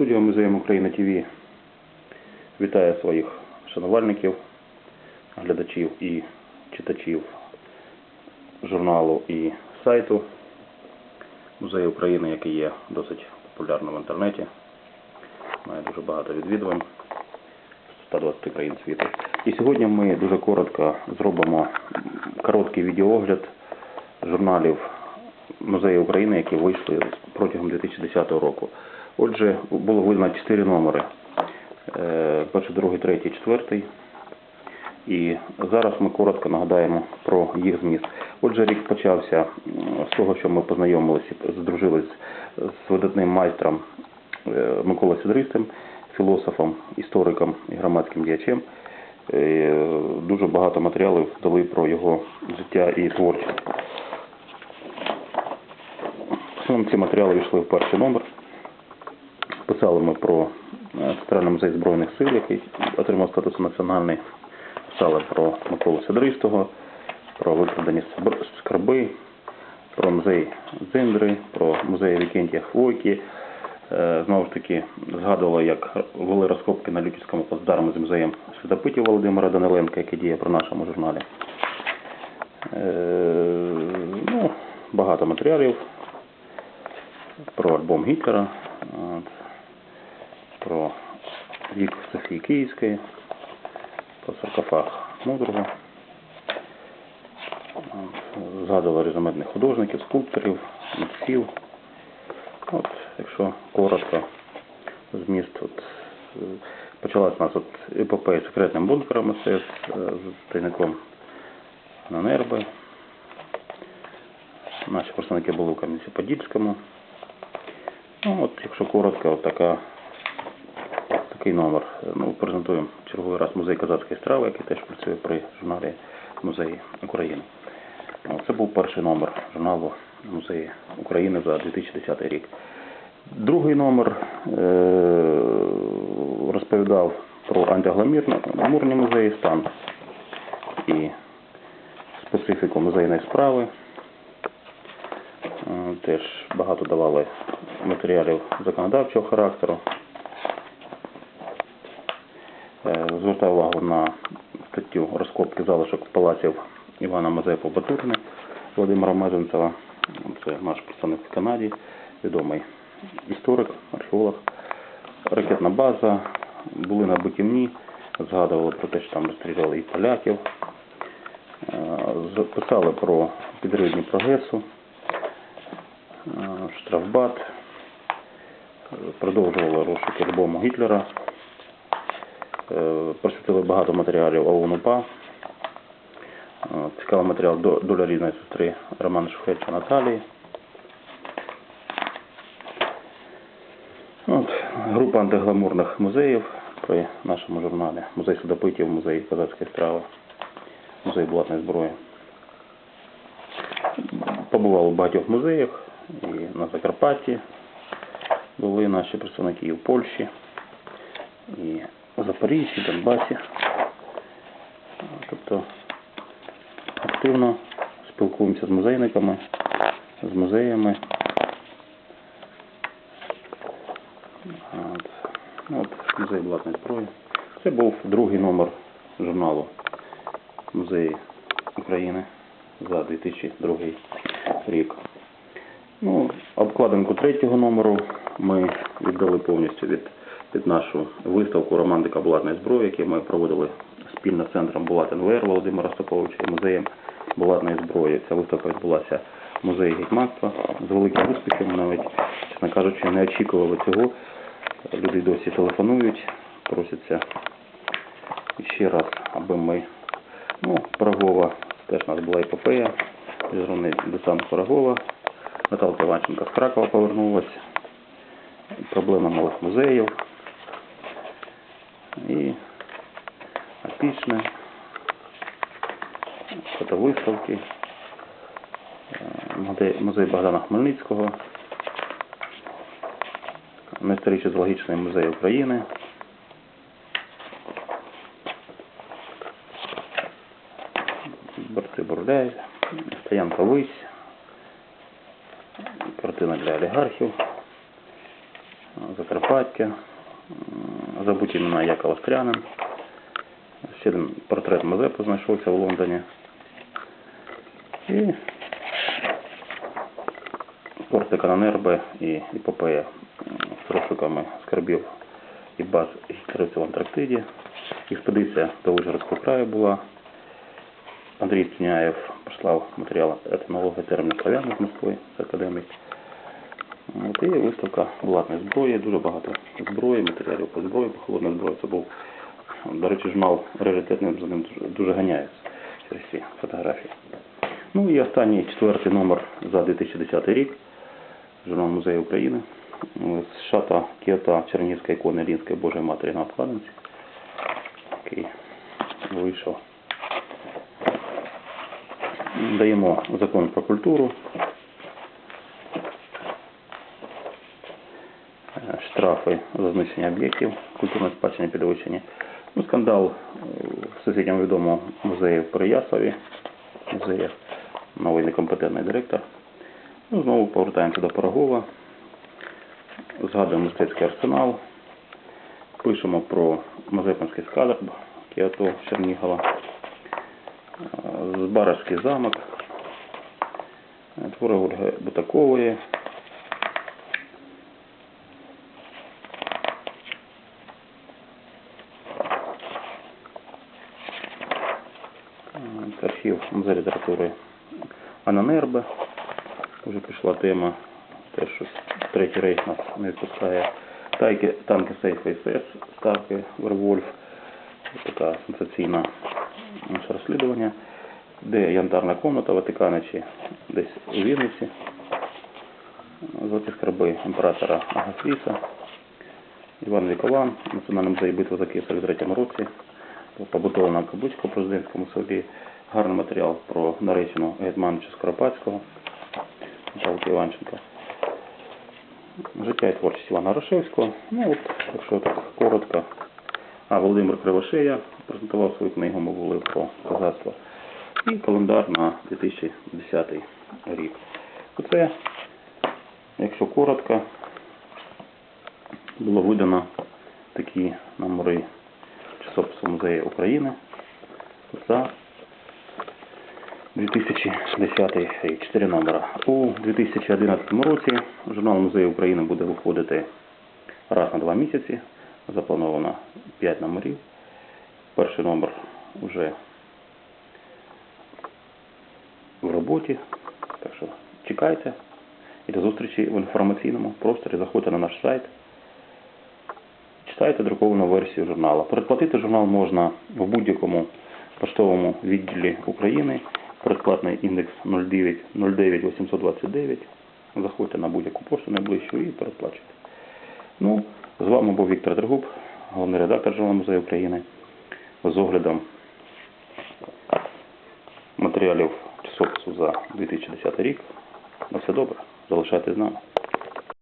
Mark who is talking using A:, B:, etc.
A: Студія Музеєм України ТВ вітає своїх шанувальників, глядачів і читачів журналу і сайту Музею України, який є досить популярним в інтернеті. Має дуже багато відвідувань 120 країн світу. І сьогодні ми дуже коротко зробимо короткий відеоогляд журналів Музею України, які вийшли протягом 2010 року. Отже, було видно 4 номери. Е, Перший, другий, третій, четвертий. І зараз ми коротко нагадаємо про їх зміст. Отже, рік почався з того, що ми познайомилися, здружились з видатним майстром е, Миколою Сидристим, філософом, істориком і громадським діячем. Е, Дуже багато матеріалів дали про його життя і творчість. Ці матеріали війшли в перший номер. Писали ми про е, Центральний музей Збройних сил, який отримав статус національний. Писали про Миколу Сидристого, про викрадені скарби, про музей Зиндри, про музей Вікентія Хвойки. Е, Знову ж таки, згадували, як вели розкопки на Лютівському плацдармі з музеєм Святопитів Володимира Даниленка, який діє при нашому журналі. Е, Ну, багато матеріалів про альбом Гітлера, про вік Софії Київської, про саркофаг Мудрого. От, Згадували різноманітних художників, скульпторів, митців. От, якщо коротко, зміст, от, почалась у нас от епопея секретним бункером мистецтв з тайником на нерби. Наші представники були у Кам'янці-Подільському. Ну, от, якщо коротко, от така, такий номер. Ну, презентуємо черговий раз музей козацької страви, який теж працює при журналі Музеї України. Це був перший номер журналу Музеї України за 2010 рік. Другий номер е- розповідав про антигламурні музеї, стан і специфіку музейної справи. Е, Теж багато давали матеріалів законодавчого характеру. Е, Звертаю увагу на статтю розкопки залишок палаців Івана Мазепи Батурини Володимира Мезенцева. Це наш представник в Канаді, відомий історик, археолог. Ракетна база, були на Биківні, згадували про те, що там розстріляли і поляків. Е, Писали про підрив Дніпрогесу. Е, штрафбат, продовжували розшуки альбому Гітлера, просвітили багато матеріалів ОУН-УПА, Е, цікавий матеріал доля рідної сестри Романа Шухевича Наталії. От, група антигламурних музеїв при нашому журналі. Музей Судопитів, музей козацької страви, музей блатної зброї побував у багатьох музеях і на Закарпатті були наші представники і в Польщі, і у Запоріжжі, Донбасі. Тобто активно спілкуємося з музейниками, з музеями. От, от музей блатної зброї. Це був другий номер журналу Музеї України за 2002 рік. Ну, обкладинку третього номеру ми віддали повністю від, під нашу виставку Романтика Булатної зброї, яку ми проводили спільно з центром Булат НВР Володимира Остаповича і музеєм Булатної зброї. Ця виставка відбулася в музеї гетьманства з великим успіхом. Навіть, чесно кажучи, не очікували цього. Люди досі телефонують, просяться ще раз, аби ми. Ну, Пирогова, теж у нас була епопея, міжнародний десант Пирогова. Наталка Іванченко з Кракова повернулася. Проблема малих музеїв. І Опічне, фотовиставки, е, музей- Богдана Хмельницького, Історично-зоологічний музей України. Борці Бурляй, Стоянка Вись, картина для олігархів. Закарпаття, забуті імена Якова Стрянин. Ще один портрет Мазепи знайшовся в Лондоні. І Кортика на Нербе і епопея з розшуками скарбів і баз гітлерівців в Антарктиді. Експедиція до Ужгородського краю була. Андрій Тіняєв прислав матеріал етнолога термін славян з Москви, з академії. От і виставка владної зброї, дуже багато зброї, матеріалів по зброї, по холодної зброї. Це був, до речі, журнал раритетний, за ним дуже, ганяється через ці фотографії. Ну і останній четвертий номер за 2010 рік, журнал Музею України. З шата Кіота Чернігівської ікони Лінської Божої Матері на обкладинці, який вийшов. Даємо закон про культуру. Е, штрафи за знищення об'єктів культурної спадщини підвищення. Ну, скандал е, всесвітньо відомому музеї в Переяславі, музеї, новий некомпетентний директор. Ну, знову повертаємося до Пирогова, згадуємо мистецький арсенал, пишемо про Мазепинський скарб Кіото Чернігова, е, Збаражський замок, е, твори Ольги Бутакової, Це архів музею літератури Анна Нербе. Вже пішла тема, те, що третій рейх нас не відпускає. Тайки, танки Сейф СС, ставки Вервольф. Така сенсаційна наше розслідування. Де янтарна комната, Ватикані чи десь у Вінниці. Золоті скарби імператора Агафріса. Іван Вікован, Національний музей битви за Київ в 43 році, побутована каблучка в президентському суді, гарний матеріал про наречену Гетмановича Скоропадського, Павлка Іванченка. Життя і творчість Івана Рашевського. Ну от, якщо так коротко. А Володимир Кривошея презентував свою книгу, ми були про козацтво. І календар на 2010 рік. Оце, якщо коротко, було видано такі номери часопису Музею України за 2010 рік. Чотири номера. У 2011 році журнал Музею України буде виходити раз на два місяці. Заплановано 5 номерів. Перший номер вже в роботі. Так що чекайте. І до зустрічі в інформаційному просторі. Заходьте на наш сайт. Читайте друковану версію журналу. Передплатити журнал можна в будь-якому поштовому відділі України. Передплатний індекс 09 09 829. Заходьте на будь-яку пошту найближчу і передплачуйте. Ну, з вами був Віктор Трегуб, головний редактор журналу Музею України. З оглядом матеріалів часопису за 2010 рік. На все добре. Залишайтесь з нами.